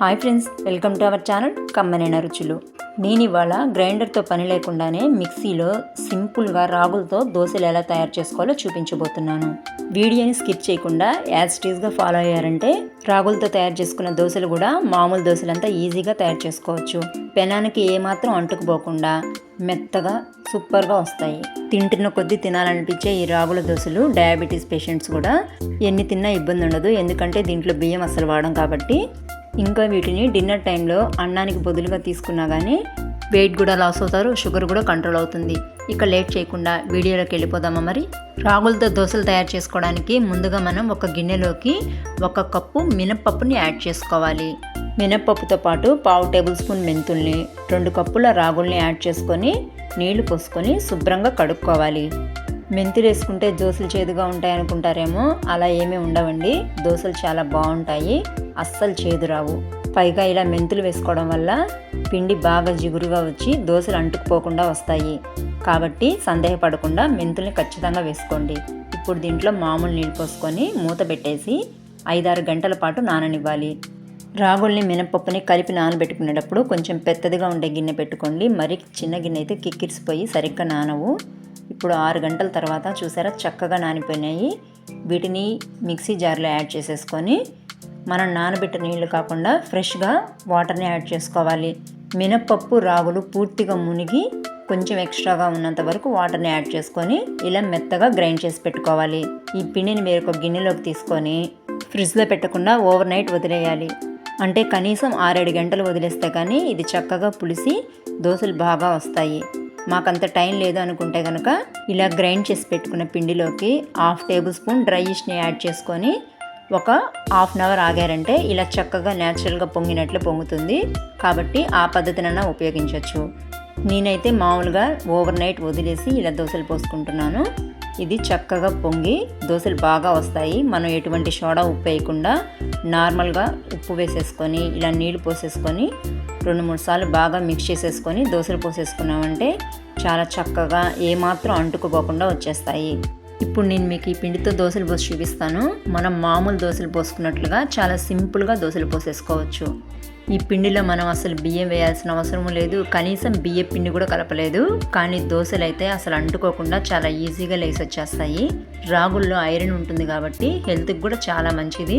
Hi friends welcome to our channel కమ్మనైన రుచులు. నేను ఇవాళ గ్రైండర్తో పని లేకుండానే మిక్సీలో సింపుల్గా రాగులతో దోశలు ఎలా తయారు చేసుకోవాలో చూపించబోతున్నాను. వీడియోని స్కిప్ చేయకుండా యాజ్ టీజ్గా ఫాలో అయ్యారంటే రాగులతో తయారు చేసుకున్న దోశలు కూడా మామూలు దోశలంతా ఈజీగా తయారు చేసుకోవచ్చు. పెనానికి ఏమాత్రం అంటుకుపోకుండా మెత్తగా సూపర్గా వస్తాయి. తింటున్న కొద్దీ తినాలనిపించే ఈ రాగుల దోశలు డయాబెటీస్ పేషెంట్స్ కూడా ఎన్ని తిన్నా ఇబ్బంది ఉండదు ఎందుకంటే దీంట్లో బియ్యం అసలు వాడడం కాబట్టి ఇంకా వీటిని డిన్నర్ టైంలో అన్నానికి బదులుగా తీసుకున్నా కానీ వెయిట్ కూడా లాస్ అవుతారు షుగర్ కూడా కంట్రోల్ అవుతుంది. ఇక లేట్ చేయకుండా వీడియోలోకి వెళ్ళిపోదామా మరి? రాగులతో దోశలు తయారు చేసుకోవడానికి ముందుగా మనం ఒక గిన్నెలోకి ఒక కప్పు మినప్పప్పుని యాడ్ చేసుకోవాలి. మినప్పప్పుతో పాటు పావు టేబుల్ స్పూన్ మెంతుల్ని రెండు కప్పుల రాగుల్ని యాడ్ చేసుకొని నీళ్ళు పోసుకొని శుభ్రంగా కడుక్కోవాలి. మెంతులు వేసుకుంటే దోశలు చేదుగా ఉంటాయి అనుకుంటారేమో అలా ఏమీ ఉండవండి. దోశలు చాలా బాగుంటాయి. అస్సలు చేదు రావు. పైగా ఇలా మెంతులు వేసుకోవడం వల్ల పిండి బాగా జిగురుగా వచ్చి దోశలు అంటుకుపోకుండా వస్తాయి. కాబట్టి సందేహపడకుండా మెంతుల్ని ఖచ్చితంగా వేసుకోండి. ఇప్పుడు దీంట్లో మామూలు నీళ్ళు పోసుకొని మూత పెట్టేసి ఐదారు గంటల పాటు నాననివ్వాలి. రాగుల్ని మినపప్పుని కలిపి నానబెట్టుకునేటప్పుడు కొంచెం పెద్దదిగా ఉండే గిన్నె పెట్టుకోండి. మరి చిన్న గిన్నె అయితే కిక్కిరిసిపోయి సరిగ్గా నానవు. ఇప్పుడు ఆరు గంటల తర్వాత చూసారా? చక్కగా నానిపోయినాయి. వీటిని మిక్సీ జార్లో యాడ్ చేసేసుకొని మనం నానబెట్టిన నీళ్ళు కాకుండా ఫ్రెష్గా వాటర్ని యాడ్ చేసుకోవాలి. మినప్పప్పు రాగులు పూర్తిగా మునిగి కొంచెం ఎక్స్ట్రాగా ఉన్నంత వరకు వాటర్ని యాడ్ చేసుకొని ఇలా మెత్తగా గ్రైండ్ చేసి పెట్టుకోవాలి. ఈ పిండిని మీరు ఒక గిన్నెలోకి తీసుకొని ఫ్రిడ్జ్లో పెట్టకుండా ఓవర్ నైట్ వదిలేయాలి. అంటే కనీసం ఆరేడు గంటలు వదిలేస్తే కానీ ఇది చక్కగా పులిసి దోశలు బాగా వస్తాయి. మాకంత టైం లేదు అనుకుంటే కనుక ఇలా గ్రైండ్ చేసి పెట్టుకున్న పిండిలోకి హాఫ్ టేబుల్ స్పూన్ డ్రై ఈస్ట్ని యాడ్ చేసుకొని ఒక హాఫ్ అన్ అవర్ ఆగారంటే ఇలా చక్కగా న్యాచురల్గా పొంగినట్లు పొంగుతుంది. కాబట్టి ఆ పద్ధతినన్నా ఉపయోగించవచ్చు నేనైతే మామూలుగా ఓవర్ నైట్ వదిలేసి ఇలా దోశలు పోసుకుంటున్నాను. ఇది చక్కగా పొంగి దోశలు బాగా వస్తాయి. మనం ఎటువంటి సోడా ఉప్పు వేయకుండా నార్మల్గా ఉప్పు వేసేసుకొని ఇలా నీళ్ళు పోసేసుకొని రెండు మూడు సార్లు బాగా మిక్స్ చేసేసుకొని దోశలు పోసేసుకున్నామంటే చాలా చక్కగా ఏమాత్రం అంటుకుపోకుండా వచ్చేస్తాయి. ఇప్పుడు నేను మీకు ఈ పిండితో దోశలు పోసి చూపిస్తాను. మనం మామూలు దోశలు పోసుకున్నట్లుగా చాలా సింపుల్గా దోశలు పోసేసుకోవచ్చు. ఈ పిండిలో మనం అసలు బియ్యం వేయాల్సిన అవసరం లేదు. కనీసం బియ్య పిండి కూడా కలపలేదు. కానీ దోశలు అయితే అసలు అంటుకోకుండా చాలా ఈజీగా లేసి వచ్చేస్తాయి రాగుల్లో ఐరన్ ఉంటుంది కాబట్టి హెల్త్కి కూడా చాలా మంచిది.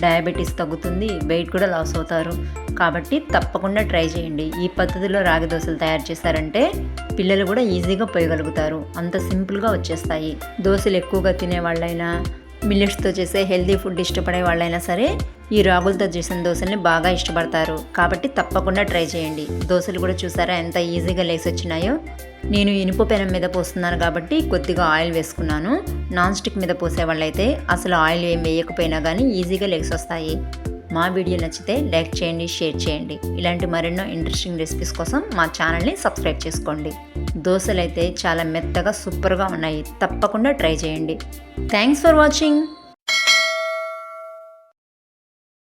డయాబెటీస్ తగ్గుతుంది వెయిట్ కూడా లాస్ అవుతారు. కాబట్టి తప్పకుండా ట్రై చేయండి. ఈ పద్ధతిలో రాగి దోశలు తయారు చేశారంటే పిల్లలు కూడా ఈజీగా పోయగలుగుతారు. అంత సింపుల్గా వచ్చేస్తాయి. దోశలు ఎక్కువగా తినే వాళ్ళైనా మిల్లెట్స్తో చేసే హెల్దీ ఫుడ్ ఇష్టపడే వాళ్ళైనా సరే ఈ రాగులతో చేసిన దోశల్ని బాగా ఇష్టపడతారు. కాబట్టి తప్పకుండా ట్రై చేయండి. దోశలు కూడా చూసారా ఎంత ఈజీగా లేసి వచ్చినాయో నేను ఇనుప పెనం మీద పోస్తున్నాను కాబట్టి కొద్దిగా ఆయిల్ వేసుకున్నాను. నాన్ స్టిక్ మీద పోసే వాళ్ళైతే అసలు ఆయిల్ ఏం వేయకపోయినా కానీ ఈజీగా లేసి వస్తాయి మా వీడియో నచ్చితే లైక్ చేయండి షేర్ చేయండి. ఇలాంటి మరెన్నో ఇంట్రెస్టింగ్ రెసిపీస్ కోసం మా ఛానల్ని సబ్స్క్రైబ్ చేసుకోండి. దోశలు అయితే చాలా మెత్తగా సూపర్గా ఉన్నాయి. తప్పకుండా ట్రై చేయండి. Thanks for watching